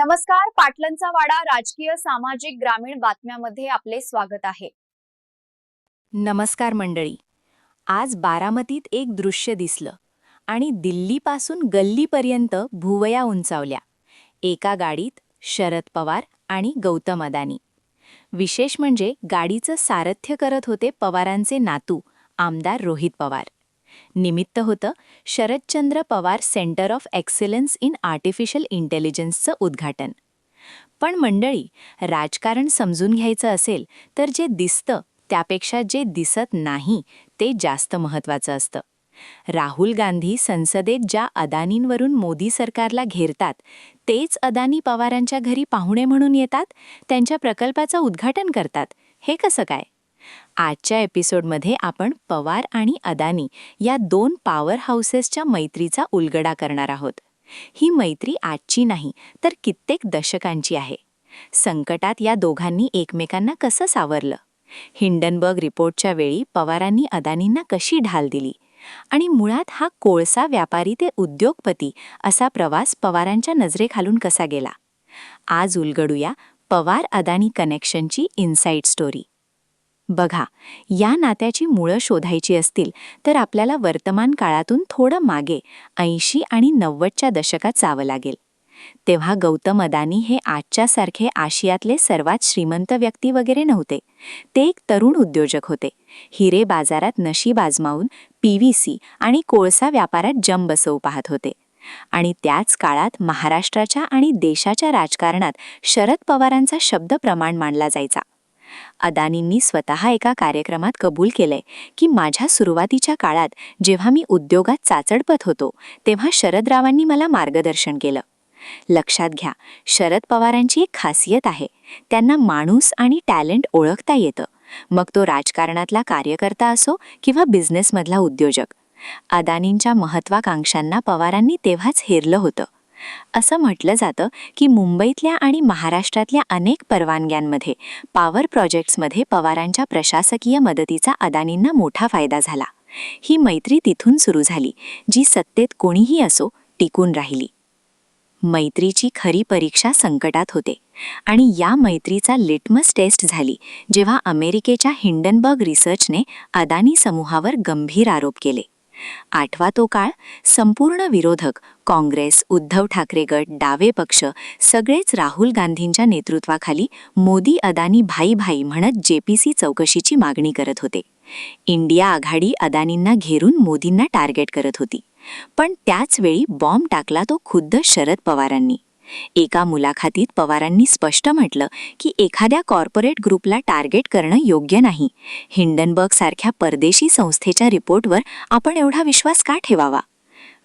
नमस्कार पाटलांचा वाडा राजकीय सामाजिक ग्रामीण बातम्यामध्ये आपले स्वागत आहे. नमस्कार मंडळी. आज बारामतीत एक दृश्य दिसलं आणि दिल्लीपासून गल्लीपर्यंत भुवया उंचावल्या. एका गाडीत शरद पवार आणि गौतम अदानी. विशेष म्हणजे गाडीचं सारथ्य करत होते पवारांचे नातू आमदार रोहित पवार. निमित्त होतं Sharadchandra Pawar centre of excellence in artificial इंटेलिजन्सचं उद्घाटन. पण मंडळी राजकारण समजून घ्यायचं असेल तर जे दिसतं त्यापेक्षा जे दिसत नाही ते जास्त महत्त्वाचं असतं. राहुल गांधी संसदेत ज्या अदानींवरून मोदी सरकारला घेरतात तेच अदानी पवारांच्या घरी पाहुणे म्हणून येतात त्यांच्या प्रकल्पाचं उद्घाटन करतात हे कसं काय? आजच्या एपिसोडमध्ये आपण पवार आणि अदानी या दोन पॉवर हाऊसेसच्या मैत्रीचा उलगडा करणार आहोत. ही मैत्री आजची नाही तर कित्येक दशकांची आहे. संकटात या दोघांनी एकमेकांना कसं सावरलं? हिंडनबर्ग रिपोर्टच्या वेळी पवारांनी अदानींना कशी ढाल दिली? आणि मुळात हा कोळसा व्यापारी ते उद्योगपती असा प्रवास पवारांच्या नजरेखालून कसा गेला? आज उलगडूया पवार अदानी कनेक्शनची इन्साईट स्टोरी बघा या नात्याची मुळं शोधायची असतील तर आपल्याला वर्तमान काळातून थोडं मागे ऐंशी आणि नव्वदच्या दशकात जावं लागेल. तेव्हा गौतम अदानी हे आजच्यासारखे आशियातले सर्वात श्रीमंत व्यक्ती वगैरे नव्हते. ते एक तरुण उद्योजक होते. हिरे बाजारात नशीब आजमावून पीव्हीसी आणि कोळसा व्यापारात जम बसवू पाहत होते. आणि त्याच काळात महाराष्ट्राच्या आणि देशाच्या राजकारणात शरद पवारांचा शब्द प्रमाण मानला जायचा. अदानींनी स्वतः एका कार्यक्रमात कबूल केलंय की माझ्या सुरुवातीच्या काळात जेव्हा मी उद्योगात चाचडपत होतो तेव्हा शरदरावांनी मला मार्गदर्शन केलं. लक्षात घ्या शरद पवारांची एक खासियत आहे त्यांना माणूस आणि टॅलेंट ओळखता येतं. मग तो राजकारणातला कार्यकर्ता असो किंवा बिझनेसमधला उद्योजक. अदानींच्या महत्वाकांक्षांना पवारांनी तेव्हाच हेरलं होतं. असं म्हटलं जातं की मुंबईतल्या आणि महाराष्ट्रातल्या अनेक परवानग्यांमध्ये पॉवर प्रोजेक्ट्समध्ये पवारांच्या प्रशासकीय मदतीचा अदानींना मोठा फायदा झाला. ही मैत्री तिथून सुरू झाली जी सत्तेत कोणीही असो टिकून राहिली. मैत्रीची खरी परीक्षा संकटात होते आणि या मैत्रीचा लिटमस टेस्ट झाली जेव्हा अमेरिकेच्या हिंडनबर्ग रिसर्चने अदानी समूहावर गंभीर आरोप केले. आठवा तो काळ संपूर्ण विरोधक काँग्रेस उद्धव ठाकरे गट डावे पक्ष सगळेच राहुल गांधींच्या नेतृत्वाखाली मोदी अदानी भाई भाई म्हणत जेपीसी चौकशीची मागणी करत होते. इंडिया आघाडी अदानींना घेरून मोदींना टार्गेट करत होती. पण त्याचवेळी बॉम्ब टाकला तो खुद्द शरद पवारांनी. एका मुलाखतीत पवारांनी स्पष्ट म्हटलं की एखाद्या कॉर्पोरेट ग्रुपला टार्गेट करणं योग्य नाही. हिंडनबर्ग सारख्या परदेशी संस्थेच्या रिपोर्टवर आपण एवढा विश्वास का ठेवावा?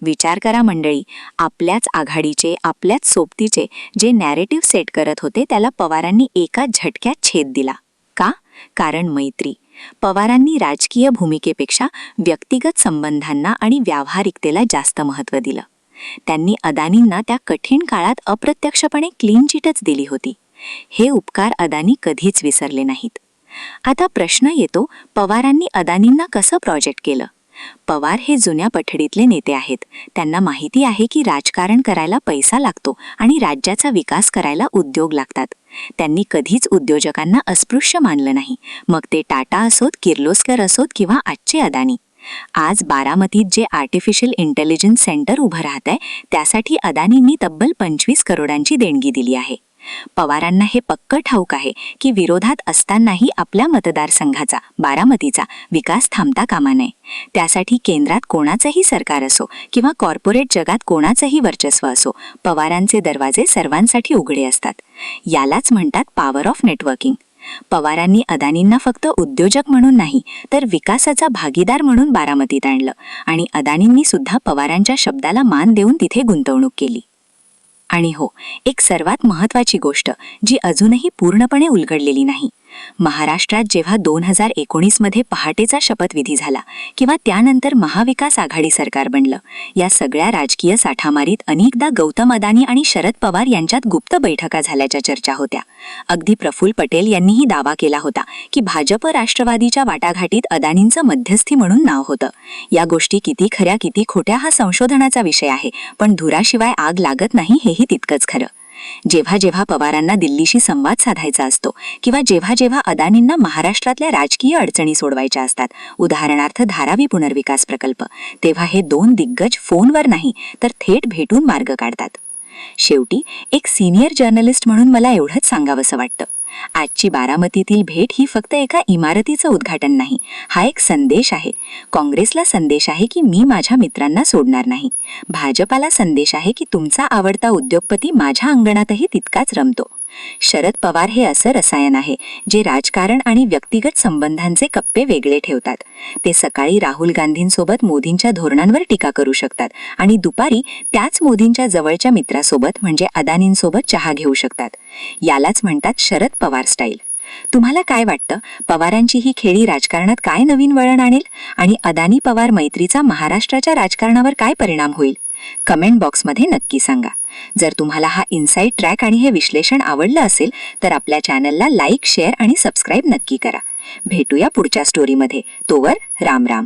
विचार करा मंडळी आपल्याच आघाडीचे आपल्याच सोबतीचे जे नॅरेटिव्ह सेट करत होते त्याला पवारांनी एका झटक्यात छेद दिला. का? कारण मैत्री. पवारांनी राजकीय भूमिकेपेक्षा व्यक्तिगत संबंधांना आणि व्यावहारिकतेला जास्त महत्त्व दिलं. त्यांनी अदानींना त्या कठीण काळात अप्रत्यक्षपणे क्लीन चिटच दिली होती. हे उपकार अदानी कधीच विसरले नाहीत. आता प्रश्न येतो पवारांनी अदानींना कसं प्रोजेक्ट केलं? पवार हे जुन्या पठडीतले नेते आहेत. त्यांना माहिती आहे की राजकारण करायला पैसा लागतो आणि राज्याचा विकास करायला उद्योग लागतात. त्यांनी कधीच उद्योजकांना अस्पृश्य मानलं नाही. मग ते टाटा असोत किर्लोस्कर असोत किंवा आजचे अदानी. आज बारामतीत जे आर्टिफिशियल इंटेलिजन्स सेंटर उभं राहत आहे त्यासाठी अदानींनी तब्बल पंचवीस करोडांची देणगी दिली आहे. पवारांना हे पक्क ठाऊक आहे की विरोधात असतानाही आपल्या मतदारसंघाचा बारामतीचा विकास थांबता कामा नये. त्यासाठी केंद्रात कोणाचंही सरकार असो किंवा कॉर्पोरेट जगात कोणाचंही वर्चस्व असो पवारांचे दरवाजे सर्वांसाठी उघडे असतात. यालाच म्हणतात पॉवर ऑफ नेटवर्किंग पवारांनी अदानींना फक्त उद्योजक म्हणून नाही तर विकासाचा भागीदार म्हणून बारामतीत आणलं आणि अदानींनी सुद्धा पवारांच्या शब्दाला मान देऊन तिथे गुंतवणूक केली. आणि हो एक सर्वात महत्वाची गोष्ट जी अजूनही पूर्णपणे उलगडलेली नाही महाराष्ट्रात जेव्हा दोन हजार एकोणीसमध्ये पहाटेचा शपथविधी झाला किंवा त्यानंतर महाविकास आघाडी सरकार बनलं या सगळ्या राजकीय साठामारीत अनेकदा गौतम अदानी आणि शरद पवार यांच्यात गुप्त बैठका झाल्याच्या चर्चा होत्या. अगदी प्रफुल्ल पटेल यांनीही दावा केला होता की भाजप राष्ट्रवादीच्या वाटाघाटीत अदानींचं मध्यस्थी म्हणून नाव होतं. या गोष्टी किती खऱ्या किती खोट्या हा संशोधनाचा विषय आहे पण धुराशिवाय आग लागत नाही हेही तितकंच खरं. जेव्हा जेव्हा पवारांना दिल्लीशी संवाद साधायचा असतो किंवा जेव्हा जेव्हा अदानींना महाराष्ट्रातल्या राजकीय अडचणी सोडवायच्या असतात उदाहरणार्थ धारावी पुनर्विकास प्रकल्प तेव्हा हे दोन दिग्गज फोनवर नाही तर थेट भेटून मार्ग काढतात. शेवटी एक सिनियर जर्नलिस्ट म्हणून मला एवढंच सांगावंसं वाटतं. आजची बारामतीतील भेट ही फक्त एका इमारतीचं उद्घाटन नाही हा एक संदेश आहे. काँग्रेसला संदेश आहे की मी माझ्या मित्रांना सोडणार नाही. भाजपाला संदेश आहे की तुमचा आवडता उद्योगपती माझ्या अंगणातही तितकाच रमतो. शरद पवार हे असं रसायन आहे जे राजकारण आणि व्यक्तिगत संबंधांचे कप्पे वेगळे ठेवतात. ते सकाळी राहुल गांधींसोबत मोदींच्या धोरणांवर टीका करू शकतात आणि दुपारी त्याच मोदींच्या जवळच्या मित्रासोबत म्हणजे अदानींसोबत चहा घेऊ शकतात. यालाच म्हणतात शरद पवार स्टाईल. तुम्हाला काय वाटतं? पवारांची ही खेळी राजकारणात काय नवीन वळण आणेल? आणि अदानी पवार मैत्रीचा महाराष्ट्राच्या राजकारणावर काय परिणाम होईल? कमेंट बॉक्समध्ये नक्की सांगा. जर तुम्हाला हा इन्साईट ट्रॅक आणि हे विश्लेषण आवडलं असेल तर आपल्या चॅनलला लाईक शेअर आणि सबस्क्राईब नक्की करा. भेटूया पुढच्या स्टोरीमध्ये तोवर राम राम.